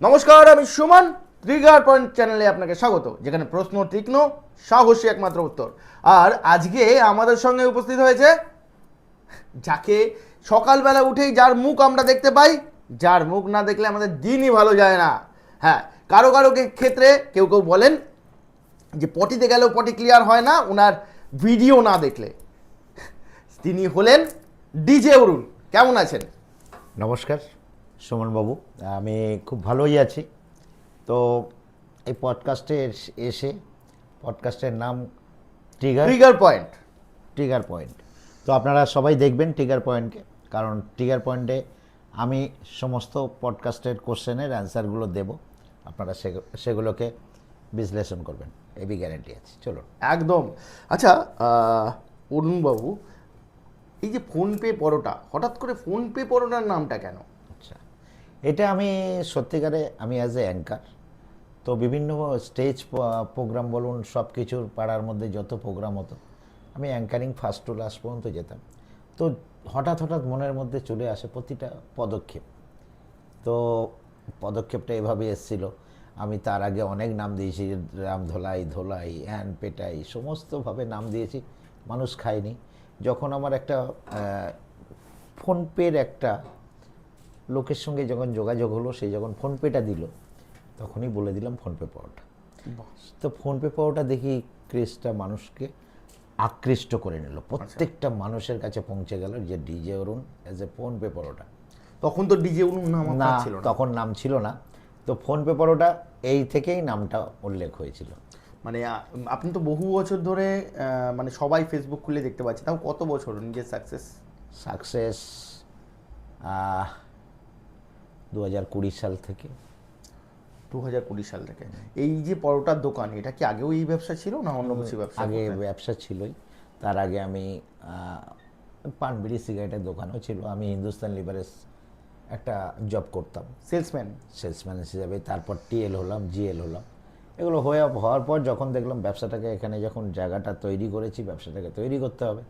নমস্কার, আমি Suman. Trigger point চ্যানেলে আপনাকে স্বাগত, যেখানে প্রশ্ন, তীক্ষ্ণ, সাহসী একমাত্র উত্তর। আর আজকে আমাদের সঙ্গে উপস্থিত হয়েছে, যাকে সকালবেলা উঠেই যার মুখ আমরা দেখতে পাই, যার মুখ না দেখলে আমাদের দিনই ভালো যায় না। হ্যাঁ কারও কারও ক্ষেত্রে কেউ কেউ বলেন যে পটিতে গেলেও পটি ক্লিয়ার হয় না ওনার ভিডিও না দেখলে। তিনি হলেন ডিজে অরুণ। কেমন আছেন? নমস্কার। সুমনবাবু আমি খুব ভালোই আছি। তো এই পডকাস্টে এস- পডকাস্টের নাম trigger trigger point trigger point তো আপনারা সবাই দেখবেন ট্রিগার পয়েন্টকে কারণ ট্রিগার পয়েন্টে আমি সমস্ত পডকাস্টের কোশ্চেনের অ্যান্সারগুলো দেব। আপনারা সেগু- সেগুলোকে বিশ্লেষণ করবেন এবি গ্যারেন্টি আছে। চলুন। একদম। আচ্ছা অরুণবাবু এই যে ফোনপে পরোটা হঠাৎ করে ফোনপে পরোটার নামটা কেন? এটা আমি সত্যিকারে, আমি অ্যাজ এ অ্যাঙ্কার তো বিভিন্ন স্টেজ প্রোগ্রাম বলুন সব কিছুর পাড়ার মধ্যে যত প্রোগ্রাম হতো, আমি অ্যাঙ্কারিং ফার্স্ট টু লাস্ট পর্যন্ত যেতাম। তো হঠাৎ হঠাৎ মনের মধ্যে চলে আসে প্রতিটা পদক্ষেপ। তো পদক্ষেপটা এভাবে এসেছিল। আমি তার আগে অনেক নাম দিয়েছি, রাম ধোলাই ধোলাই, হ্যান, পেটাই, সমস্তভাবে নাম দিয়েছি, মানুষ খায়নি। যখন আমার একটা ফোনপের একটা লোকের সঙ্গে যখন যোগাযোগ হলো সে যখন ফোনপেটা দিল তখনই বলে দিলাম ফোনপে পাওয়াটা। তো ফোনপে পাওয়াটা দেখি ক্রেজটা মানুষকে আকৃষ্ট করে নিল। প্রত্যেকটা মানুষের কাছে পৌঁছে গেল যে DJ Arun as a PhonePe paratha তখন তো ডিজে অরুণ নাম না ছিল তখন নাম ছিল না। তো ফোনপে পরোটা এই থেকেই নামটা উল্লেখ হয়েছিল। মানে আপনি তো বহু বছর ধরে মানে সবাই ফেসবুক খুলে দেখতে পাচ্ছে তাও কত বছর নিজের সাকসেস সাকসেস দু হাজার কুড়ি সাল থেকে। দু হাজার কুড়ি সাল থেকে। এই যে পরোটার দোকান এটা কি আগেও এই ব্যবসা ছিল না অন্য কিছু ব্যবসা আগে ব্যবসা ছিলই। তার আগে আমি পান বিড়ি সিগারেটের দোকানও ছিল। আমি হিন্দুস্তান লিভারেস একটা জব করতাম। সেলসম্যান? সেলসম্যান হিসেবে। তারপর টিএল হলাম জিএল হলাম। এগুলো হয়ে হওয়ার পর যখন দেখলাম ব্যবসাটাকে এখানে যখন জায়গাটা তৈরি করেছি ব্যবসাটাকে তৈরি করতে হবে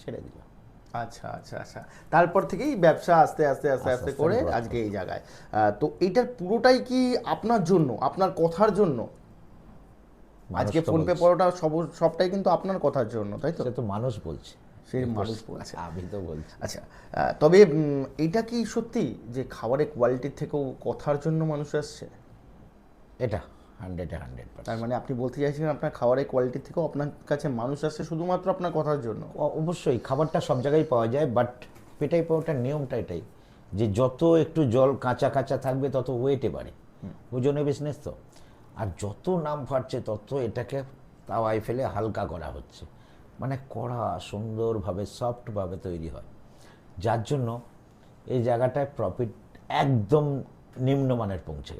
ছেড়ে দিলাম। আচ্ছা আচ্ছা আচ্ছা। তারপর থেকেই ব্যবসা আস্তে আস্তে আস্তে আস্তে করে আজকে এই জায়গায়। তো এইটার পুরোটাই কি আপনার জন্য আপনার কথার জন্য? আজকে ফোনপে পরোটা সব সবটাই কিন্তু আপনার কথার জন্য তাই তো? তো মানুষ বলছে। সেই মানুষ বলছে। আমি তো বলছি। আচ্ছা তবে এটা কি সত্যি যে খাবারের কোয়ালিটির থেকেও কথার জন্য মানুষ আসছে? এটা। হান্ড্রেডে হান্ড্রেড তার মানে আপনি বলতে চাইছেন আপনার খাবারের কোয়ালিটির থেকেও আপনার কাছে মানুষ আসছে শুধুমাত্র আপনার কথার জন্য? অবশ্যই খাবারটা সব জায়গায় পাওয়া যায় বাট পেটাই পাওয়াটার নিয়মটা এটাই যে যত একটু জল কাঁচা কাঁচা থাকবে তত ওয়েটে বাড়ে। ওজনে বিজনেস তো। আর যত নাম ফাটছে তত এটাকে তাওয়ায় ফেলে হালকা করা হচ্ছে। মানে কড়া সুন্দরভাবে সফটভাবে তৈরি হয়। যার জন্য এই জায়গাটায় প্রফিট একদম নিম্নমানের পৌঁছে